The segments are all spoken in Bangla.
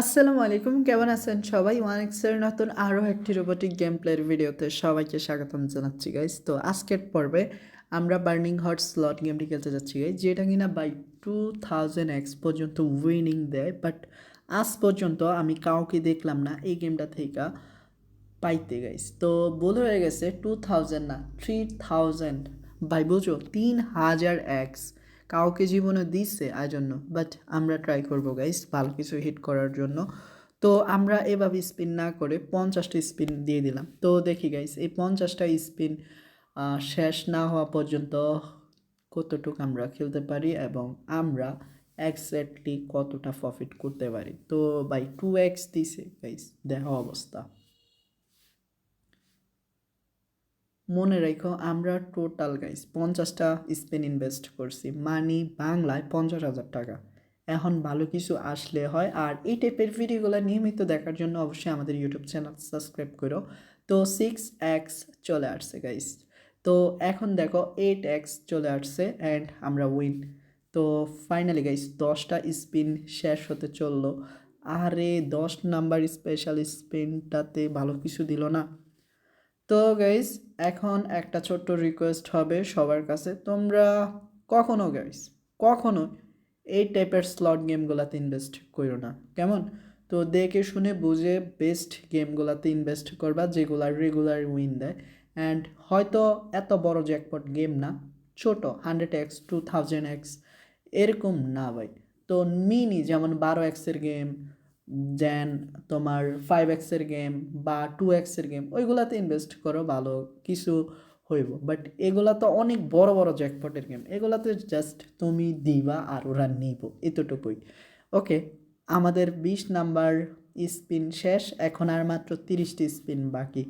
আসসালামু আলাইকুম, কেমন আছেন সবাই? ওয়ান এক্সের নতুন আরও একটি রোবোটিক গেম প্লের ভিডিওতে সবাইকে স্বাগতম জানাচ্ছি গাইস তো আজকের পর্বে আমরা বার্নিং হট স্লট গেমটি খেলতে যাচ্ছি গাইস যেটা কিনা বাই টু থাউজেন্ড এক্স পর্যন্ত উইনিং দেয় বাট আজ পর্যন্ত আমি কাউকে দেখলাম না এই গেমটা থেকে পাইতে গাইস তো বল হয়ে গেছে টু থাউজেন্ড না থ্রি থাউজেন্ড ভাই, বুঝো? তিন হাজার এক্স কাউকে জীবনে দিচ্ছে জন্য বাট আমরা ট্রাই করব গাইস ভালো কিছু হিট করার জন্য। তো আমরা এভাবে স্পিন না করে পঞ্চাশটা স্পিন দিয়ে দিলাম। তো দেখি গাইস এই পঞ্চাশটা স্পিন শেষ না হওয়া পর্যন্ত কতটুকু আমরা খেলতে পারি এবং আমরা এক্স্যাক্টলি কতটা প্রফিট করতে পারি। তো বাই টু এক্স দিছে গাইস দেখা অবস্থা। মনে রেখো, আমরা টোটাল গাইস পঞ্চাশটা স্পেন ইনভেস্ট করছি। মানি বাংলায় পঞ্চাশ হাজার টাকা। এখন ভালো কিছু আসলে হয়। আর এই টাইপের ভিডিওগুলো নিয়মিত দেখার জন্য অবশ্যই আমাদের ইউটিউব চ্যানেল সাবস্ক্রাইব করো। তো সিক্স এক্স চলে আসছে গাইস তো এখন দেখো এইট এক্স চলে আসছে অ্যান্ড আমরা উইন তো ফাইনালি গাইস দশটা স্পিন শেষ হতে চলল। আরে দশ নাম্বার স্পেশাল স্পিনটাতে ভালো কিছু দিল না। তো গাইস এখন একটা ছোট্ট রিকোয়েস্ট হবে সবার কাছে। তোমরা কখনো গাইস কখনো এই টাইপের স্লট গেমগুলোতে ইনভেস্ট করো না। কেমন? তো দেখে শুনে বুঝে বেস্ট গেমগুলোতে ইনভেস্ট করবা, যেগুলো রেগুলার উইন দেয়। অ্যান্ড হয়তো এত বড় জ্যাকপট গেম না, ছোট hundred x two thousand x এরকম না ভাই। তো মিনি যেমন বারো এক্সের গেম দেন তোমার ফাইভ এক্সের গেম বা টু এক্সের গেম ওইগুলাতে ইনভেস্ট করো ভালো কিছু হইব। বাট এগুলা তো অনেক বড় বড় জ্যাকপটের গেম এগুলাতে জাস্ট তুমি দিবা আর ওরা নিব, এতটুকুই। ওকে আমাদের বিশ নাম্বার স্পিন শেষ, এখন আর মাত্র তিরিশটি স্পিন বাকি।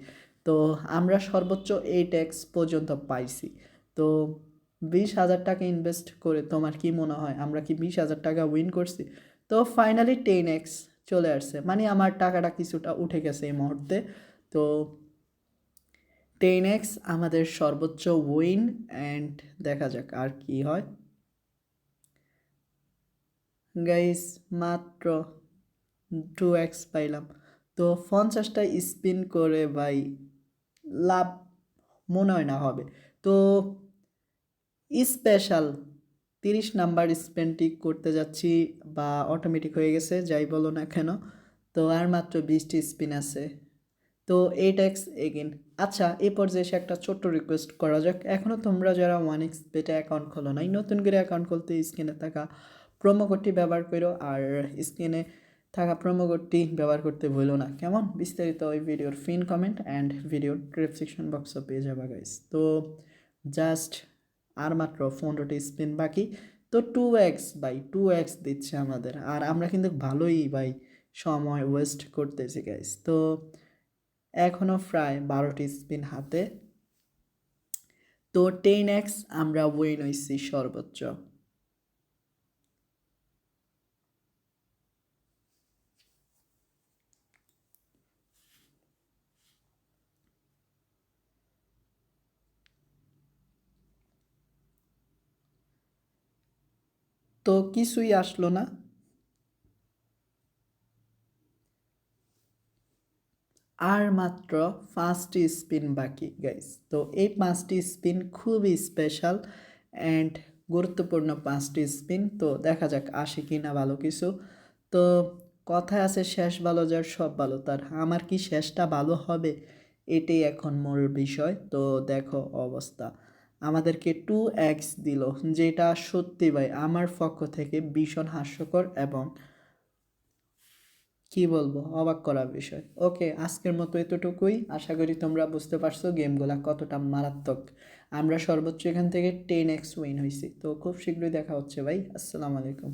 তো আমরা সর্বোচ্চ এইট এক্স পর্যন্ত পাইছি। তো বিশ হাজার টাকা ইনভেস্ট করে তোমার কি মনে হয়? আমরা কি বিশ হাজার টাকা উইন করছি? তো ফাইনালি টেন এক্স চলে আসছে। মানে আমার টাকাটা কিছুটা উঠে গেছে এই মুহূর্তে। তো টেন এক্স আমাদের সর্বোচ্চ উইন অ্যান্ড দেখা যাক আর কি হয়। গাইস মাত্র টু এক্স পাইলাম। তো পঞ্চাশটা স্পিন করে ভাই লাভ মনে হয় না হবে। তো স্পেশাল তিরিশ নাম্বার স্পেনটি করতে যাচ্ছি বা অটোমেটিক হয়ে গেছে, যাই বলো না কেন। তো আর মাত্র বিশটি স্পিন আছে। তো এইট এক্স এগেন আচ্ছা এই পর্যায়ে একটা ছোট্ট রিকোয়েস্ট করা যাক। এখনও তোমরা যারা ওয়ান এক্স বেটে অ্যাকাউন্ট খোলো নাই, নতুন করে অ্যাকাউন্ট খুলতে স্ক্রিনে থাকা প্রোমো কোডটি ব্যবহার করো আর স্ক্রিনে থাকা প্রোমো কোডটি ব্যবহার করতে ভুলো না। কেমন? বিস্তারিত ওই ভিডিওর ফিন কমেন্ট অ্যান্ড ভিডিওর ডিসক্রিপশন বক্সও পেয়ে যাবা গাইস তো জাস্ট আর মাত্র পনেরোটি স্পিন বাকি। তো two x by two x দিচ্ছে আমাদের। আর আমরা কিন্তু ভালোই ভাই সময় ওয়েস্ট করতেছি গাইস তো এখনও প্রায় বারোটি স্পিন হাতে। তো টেন এক্স আমরা উইন হয়েছি সর্বোচ্চ। তো কিছুই আসলো না। আর মাত্র পাঁচটি স্পিন বাকি গাইস তো এই পাঁচটি স্পিন খুবই স্পেশাল অ্যান্ড গুরুত্বপূর্ণ পাঁচটি স্পিন। তো দেখা যাক আসে কি না ভালো কিছু। তো কথায় আছে, শেষ ভালো যার, সব ভালো। তার আমার কি শেষটা ভালো হবে? এটাই এখন মূল বিষয়। তো দেখো অবস্থা। আমাদেরকে টু এক্স দিল, যেটা সত্যি ভাই আমার পক্ষ থেকে ভীষণ হাস্যকর এবং কি বলব, অবাক করার বিষয়। ওকে আজকের মতো এতটুকুই। আশা করি তোমরা বুঝতে পারছ গেমগুলা কতটা মারাত্মক। আমরা সর্বোচ্চ এখান থেকে টেন এক্স উইন হয়েছি তো খুব শীঘ্রই দেখা হচ্ছে ভাই। আসসালামু আলাইকুম।